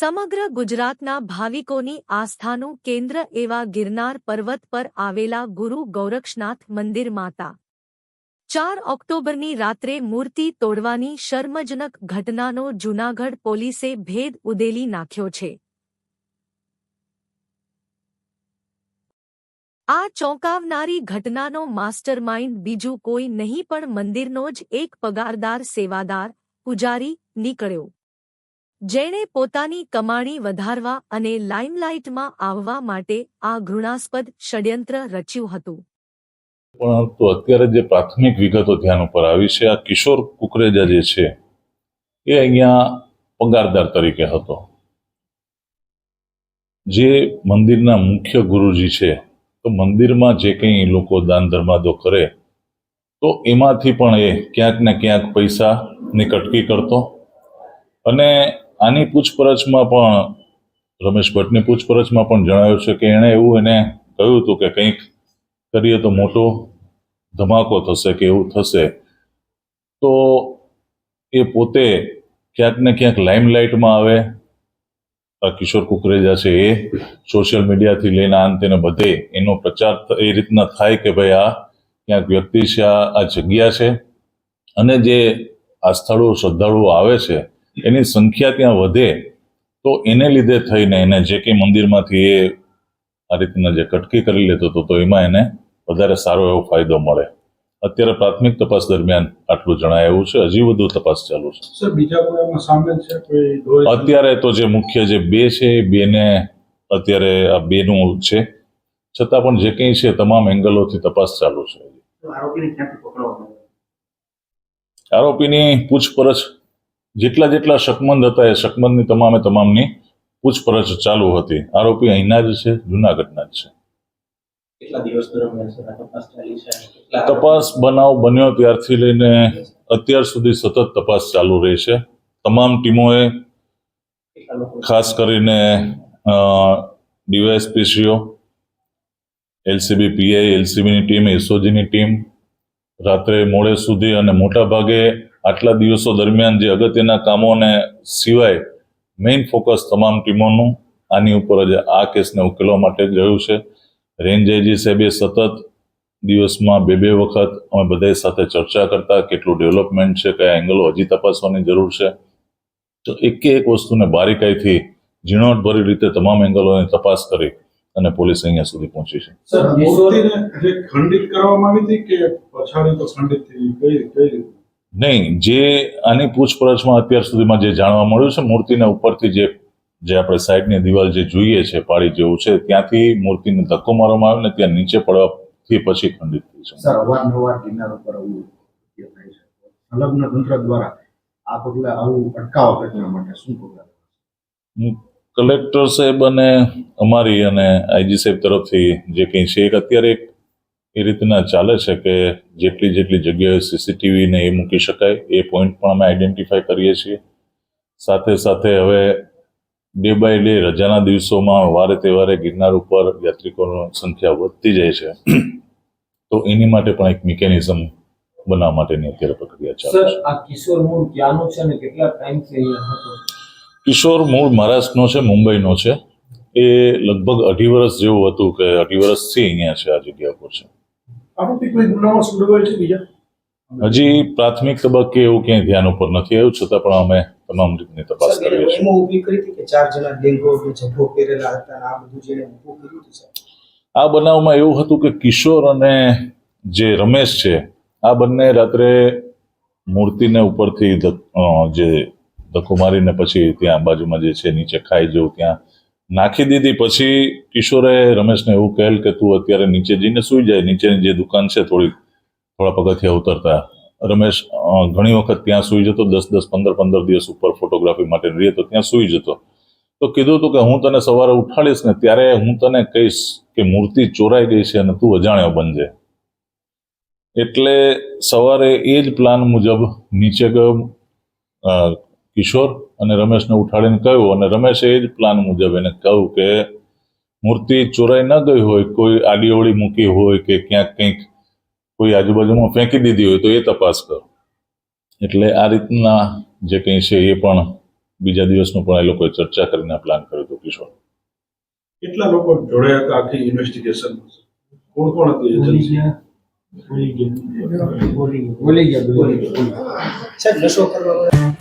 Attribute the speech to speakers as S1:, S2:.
S1: સમગ્ર ગુજરાતના ભાવિકોની આસ્થાનું કેન્દ્ર એવા ગિરનાર પર્વત પર આવેલા ગુરુ ગૌરક્ષનાથ મંદિર માતા. ચાર ઓક્ટોબરની રાત્રે મૂર્તિ તોડવાની શર્મજનક ઘટનાનો જૂનાગઢ પોલીસે ભેદ ઉદેલી નાખ્યો છે. આ ચોંકાવનારી ઘટનાનો માસ્ટરમાઇન્ડ બીજું કોઈ નહીં પણ મંદિરનો જ એક પગારદાર, સેવાદાર, પૂજારી નીકળ્યો. જેણે પોતાની કમાણી વધારવા અને લાઇમલાઇટમાં આવવા માટે આ ઘૃણાસ્પદ ષડયંત્ર રચ્યું હતું.
S2: પરંતુ અત્યારે જે પ્રાથમિક વિગતો ધ્યાન ઉપર આવી છે, આ કિશોર કુકરેજા જે છે, એ અહીંયા પગારદાર તરીકે હતો. જે મંદિરના મુખ્ય ગુરુજી છે, તો મંદિરમાં જે કંઈ લોકો દાન ધર્માદો કરે, તો એમાંથી પણ એ ક્યાંક ને ક્યાંક પૈસાની કટકી કરતો અને આની પૂછપરછમાં પણ, રમેશ ભટ્ટની પૂછપરછમાં પણ જણાવ્યું છે કે એણે એવું એને કહ્યું હતું કે કંઈક કરીએ તો મોટો ધમાકો થશે કે એવું થશે. તો એ પોતે ક્યાંક ને ક્યાંક લાઇમલાઇટમાં આવે. આ કિશોર કુકરેજા છે એ સોશિયલ મીડિયાથી લઈને આ અંતે ને બધે એનો પ્રચાર એ રીતના થાય કે ભાઈ આ ક્યાંક વ્યક્તિ છે આ જગ્યા છે. અને જે આ સ્થળો શ્રદ્ધાળુઓ આવે છે એની સંખ્યા ત્યાં વધે તો એને લીધે થઈને એને જે કંઈ મંદિરમાંથી એ આ રીતના જે કટકી કરી લેતો હતો તો એમાં એને વધારે સારો એવો ફાયદો મળે. અત્યારે પ્રાથમિક તપાસ દરમિયાન આટલું જણાય એવું છે હજી વધુ તપાસ ચાલુ છે.
S3: બીજા કોઈ સામેલ છે? કોઈ
S2: અત્યારે તો જે મુખ્ય જે બે છે એ બેને અત્યારે આ બેનું છે. છતાં પણ જે કંઈ છે તમામ એંગલોથી તપાસ ચાલુ છે?
S3: આરોપીની
S2: પૂછપરછ જેટલા જેટલા શકમંદ હતા એ શકમંદની તમામે તમામની પૂછપરછ ચાલુ હતી. આરોપી અહીંના જ છે જુનાગઢના જ છે.
S4: તપાસ
S2: બનાવ બન્યો ત્યારથી લઈને અત્યાર સુધી સતત તપાસ ચાલુ રહી છે. તમામ ટીમોએ ખાસ કરીને ડીવાયએસપીસીઓ એલસીબી પીઆઈ એલસીબીની ટીમ એસઓજીની ટીમ રાત્રે મોડે સુધી અને મોટા ભાગે આટલા દિવસો દરમિયાન જે અગત્યના કામોને સિવાય મેઇન ફોકસ તમામ ટીમોનું, આની ઉપર જ આ કેસને ઉકેલવા માટે રહ્યું છે. રેન્જ આઈજી સાહેબે સતત દિવસમાં બે બે વખત અમે બધા સાથે ચર્ચા કરતા કેટલું ડેવલપમેન્ટ છે, કયા એંગલો હજી તપાસવાની જરૂર છે. તો એકે એક વસ્તુને બારીકાઈથી ઝીણવટભરી રીતે તમામ એંગલોની તપાસ કરી અને પોલીસ અહીંયા સુધી પહોંચી છે.
S3: સર ખંડિત કરવામાં આવી હતી કે પછાડી તો ખંડિત થઈ રીતે?
S2: નહીં જે આની પૂછપરછમાં અત્યાર સુધીમાં જે જાણવા મળ્યું છે મૂર્તિના ઉપરથી જે જે આપણે સાઈડની દિવાલ જે જોઈએ છે પાડી જેવું છે ત્યાંથી મૂર્તિને ધક્કો મારવામાં આવ્યો ને ત્યાં નીચે પડવાથી પછી ખંડિત થઈ છે
S5: અવારનવાર કિનારો પર આવું કૃત્ય થાય છે. સંલગ્ન તંત્ર દ્વારા આ પગલા આવું અટકાવવા ઘટના માટે શું પગલા?
S2: કલેક્ટર સાહેબ અને અમારી અને આઈજી સાહેબ તરફથી જે કંઈ છે એક અત્યારે એક એ રીતના ચાલે છે કે જેટલી જેટલી જગ્યાએ સીસીટીવી ને એ મૂકી શકાય એ પોઈન્ટ પણ અમે આઈડેન્ટિફાય કરીએ છીએ. સાથે સાથે હવે ડે બાય ડે રજાના દિવસોમાં વારે તહેવારે ગિરનાર ઉપર યાત્રિકોની સંખ્યા વધતી જાય છે. તો એની માટે પણ એક મિકેનિઝમ બનાવવા માટેની અત્યારે પ્રક્રિયા ચાલે છે.
S6: આ કિશોર મૂળ ક્યાંનો છે અને કેટલા ટાઈમથી અહીંયા હતો?
S2: કિશોર મૂળ મહારાષ્ટ્રનો છે મુંબઈનો છે. એ લગભગ અઢી વર્ષ જેવું હતું કે અઢી વર્ષથી અહીંયા છે આ જગ્યા પર છે.
S3: આરોપી કોઈ ગુનામાં સંડોવાય છે બીજા?
S2: હજી પ્રાથમિક તબક્કે એવું ક્યાંય ધ્યાન ઉપર નથી આવ્યું છતાં પણ અમે તમામ રીતની તપાસ કરીએ છીએ.
S4: એમાં ઊભી કરી હતી કે ચાર જણા ડેંગો કે જબ્બો પહેરેલા હતા આ બધું જેને ઊભું કર્યું હતું
S2: આ બનાવમાં એવું હતું કે કિશોર અને જે રમેશ છે આ બંને રાત્રે મૂર્તિને ઉપરથી જે ધક્કો મારીને પછી ત્યાં બાજુમાં જે છે નીચે ખાઈ જવું ત્યાં નાખી દીધી. પછી કિશોરે રમેશને એવું કહેલ કે, તું અત્યારે નીચે જઈને સૂઈ જાય. નીચેની જે દુકાન છે થોડી થોડા પગથિયા ઉતરતા. રમેશ ઘણી વખત ત્યાં સૂઈ જતો. દસ દસ, પંદર પંદર દિવસ ઉપર ફોટોગ્રાફી માટે રહે તો ત્યાં સૂઈ જતો. તો કીધું હતું કે, હું તને સવારે ઉઠાડીશ ને ત્યારે હું તને કહીશ કે મૂર્તિ ચોરાઈ ગઈ છે અને તું અજાણ્યો બનજે એટલે સવારે એ જ પ્લાન મુજબ નીચે ગયો. કિશોર અને રમેશને ઉઠાડીને કહ્યું અને રમેશે એ જ પ્લાન મુજબ એને કહ્યું કે મૂર્તિ ચોરાઈ ન ગઈ હોય કોઈ આડીઓળી મૂકી હોય કે ક્યાંક કંઈક કોઈ આજુબાજુમાં ફેંકી દીધી હોય તો એ તપાસ કરો. એટલે આ રીતના જે કંઈ છે એ પણ બીજા દિવસનું પણ એ લોકોએ ચર્ચા કરીને પ્લાન કર્યો હતો કિશોર.
S3: કેટલા લોકો જોડાયા હતા આખી ઇન્વેસ્ટિગેશન કોણ કોણ હતી એજન્સી
S6: બોલી ગયા. બોલી ગયા.
S4: સાહેબ નશો કરવા